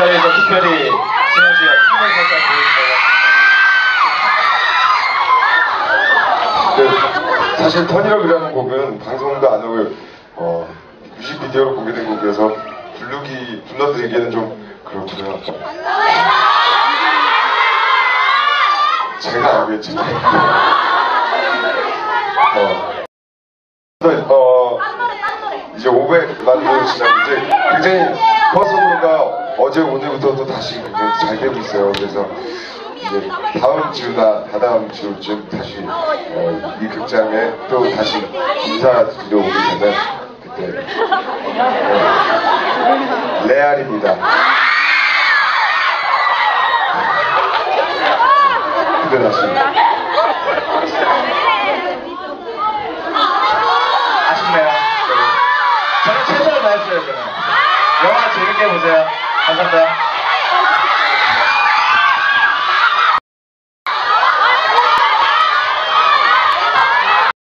자리에서 특별히 신현 씨가 춤을 살짝 보여주세요. 네, 사실 턴이라고 곡은 방송도 안 하고 어, 뮤직비디오로 공개된 곡이어서 부르기 불러드리기에는 좀 그렇고요. 제가 있잖아요. 어, 어, 이제 500만 지나고 이제 굉장히 커서브가 어제 오늘부터 또 다시 잘 되고 있어요. 그래서 이제 다음 주나 다다음 주쯤 다시 어, 이 극장에 또 다시 인사드리러 오게 되면 그때 어, 레알입니다. 그때 다시 아쉽네요. 저는 최선을 다했어요, 저는. 영화 재밌게 보세요. 감사합니다.